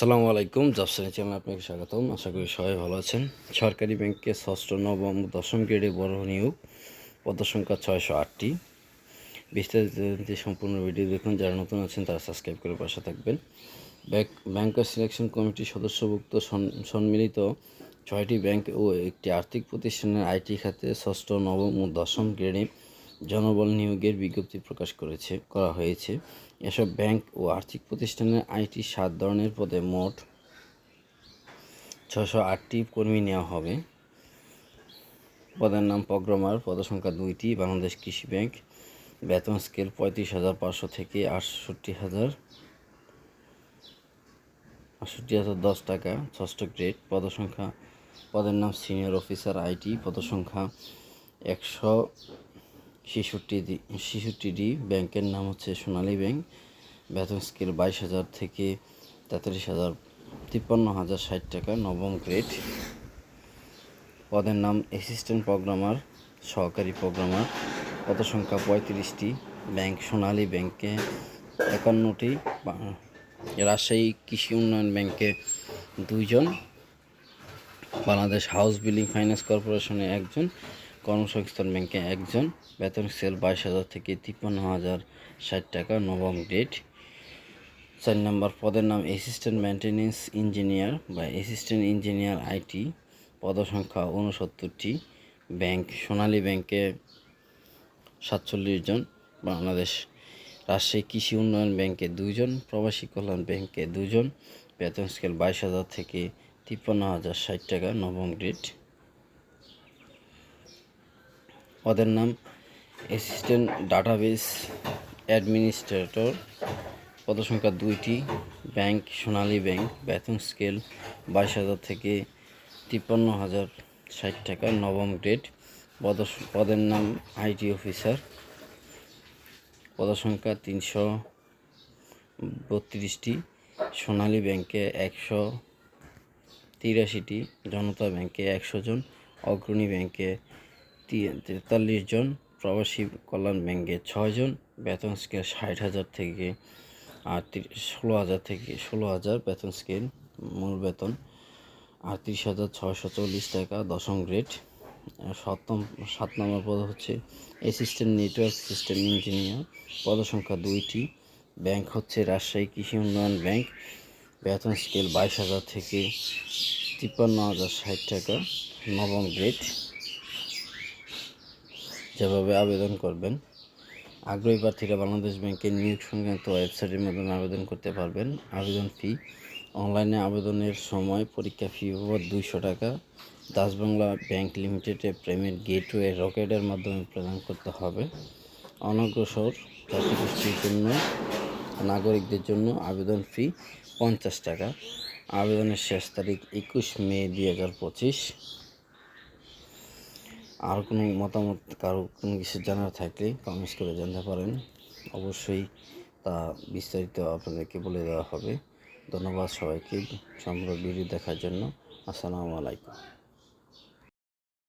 আসসালামু আলাইকুম জবসানি চ্যানেল আপনাকে স্বাগতম। আশা করি সবাই ভালো আছেন। সরকারি ব্যাংকে ষষ্ঠ, নবম, দশম গ্রেডে বড় নিয়োগ পদসংখ্যা ছয়শো আটটি। বিস্তারিত সম্পূর্ণ ভিডিও দেখুন, যারা নতুন আছেন, তারা সাবস্ক্রাইব করে পাশে থাকবেন। ব্যাংক ব্যাংকার সিলেকশন কমিটির সদস্যভুক্ত সম্মিলিত ছয়টি ব্যাংক ও একটি আর্থিক প্রতিষ্ঠানের আইটি খাতে ষষ্ঠ, নবম ও দশম গ্রেডে জনবল নিয়োগের বিজ্ঞপ্তি প্রকাশ করেছে, করা হয়েছে। এসব ব্যাংক ও আর্থিক প্রতিষ্ঠানের আইটি সাত ধরনের পদে মোট ছশো আটটি কর্মী নেওয়া হবে। পদের নাম প্রোগ্রামার পদসংখ্যা দুইটি, বাংলাদেশ কৃষি ব্যাংক। বেতন স্কেল পঁয়ত্রিশ হাজার পাঁচশো থেকে আটষট্টি হাজার আটষট্টি হাজার দশ টাকা, ষষ্ঠ গ্রেড। পদসংখ্যা, পদের নাম সিনিয়র অফিসার আইটি, পদসংখ্যা একশো ছেষট্টি ডি- ছেষট্টি ডি ব্যাংকের নাম হচ্ছে সোনালী ব্যাংক। বেতন স্কেল বাইশ হাজার থেকে তেতাল্লিশ হাজার, তিপ্পান্ন হাজার ষাট টাকা, নবম গ্রেড। পদের নাম অ্যাসিস্ট্যান্ট প্রোগ্রামার, সহকারী প্রোগ্রামার। পদ সংখ্যা পঁয়ত্রিশটি। ব্যাংক সোনালী ব্যাংকে একান্নটি। রাজশাহী কৃষি উন্নয়ন ব্যাংকে দুইজন। বাংলাদেশ হাউস বিল্ডিং ফাইন্যান্স কর্পোরেশনে একজন। কর্মসংস্থান ব্যাংকে একজন, বেতন সেল বাইশ হাজার থেকে তিপ্পান্ন হাজার ষাট টাকা, নবম গ্রেড। চার নম্বর পদের নাম অ্যাসিস্ট্যান্ট মেনটেন্যান্স ইঞ্জিনিয়ার বা অ্যাসিস্ট্যান্ট ইঞ্জিনিয়ার আইটি, পদসংখ্যা উনসত্তরটি ব্যাংক, সোনালী ব্যাংকে সাতচল্লিশ জন, বাংলাদেশ রাজশাহী কৃষি উন্নয়ন ব্যাংকে দুইজন, প্রবাসী কল্যাণ ব্যাংকে দুজন বেতন স্কেল বাইশ হাজার থেকে তিপ্পান্ন হাজার ষাট টাকা, নবম গ্রেড। পদের নাম অ্যাসিস্ট্যান্ট ডাটাবেস অ্যাডমিনিস্ট্রেটর। পদসংখ্যা দুইটি, ব্যাংক, সোনালী ব্যাংক, বেতন স্কেল বাইশ হাজার থেকে তিপ্পান্ন হাজার ষাট টাকা, নবম গ্রেড। পদ পদের নাম আইটি অফিসার। পদসংখ্যা তিনশো বত্রিশটি, সোনালী ব্যাংকে একশো তিরাশিটি, জনতা ব্যাংকে একশো জন, অগ্রণী ব্যাংকে তেতাল্লিশ জন প্রবাসী কল্যাণ ব্যাংকে ছয়জন বেতন স্কেল ষাট হাজার থেকে, আর ষোলো হাজার থেকে ষোলো হাজার বেতন স্কেল মূল বেতন আটত্রিশ হাজার ছয়শো চল্লিশ টাকা দশম গ্রেড সপ্তম, সাত নম্বর পদ হচ্ছে অ্যাসিস্ট্যান্ট নেটওয়ার্ক সিস্টেম ইঞ্জিনিয়ার পদসংখ্যা দুইটি। ব্যাংক হচ্ছে রাজশাহী কৃষি উন্নয়ন ব্যাংক বেতন স্কেল বাইশ হাজার থেকে তিপ্পান্ন হাজার ষাট টাকা, নবম গ্রেড যেভাবে আবেদন করবেন, আগ্রহী প্রার্থীরা বাংলাদেশ ব্যাংকের নিয়োগ সংক্রান্ত ওয়েবসাইটের মাধ্যমে আবেদন করতে পারবেন। আবেদন ফি, অনলাইনে আবেদনের সময় পরীক্ষা ফি বাবদ দুইশো টাকা। দাস বাংলা ব্যাংক লিমিটেডে পেমেন্ট গেটওয়ে রকেটের মাধ্যমে প্রদান করতে হবে। অনগ্রসর জাতিগোষ্ঠীর জন্য, নাগরিকদের জন্য আবেদন ফি পঞ্চাশ টাকা। আবেদনের শেষ তারিখ একুশ মে দুই হাজার পঁচিশ। আর কোনো মতামত কারও কোনো কিছু জানার থাকলে কমেন্টস করে জানতে পারেন। অবশ্যই তা বিস্তারিত আপনাদেরকে বলে দেওয়া হবে। ধন্যবাদ সবাইকে। সম্পূর্ণ ভিডিও দেখার জন্য। আসসালামু আলাইকুম।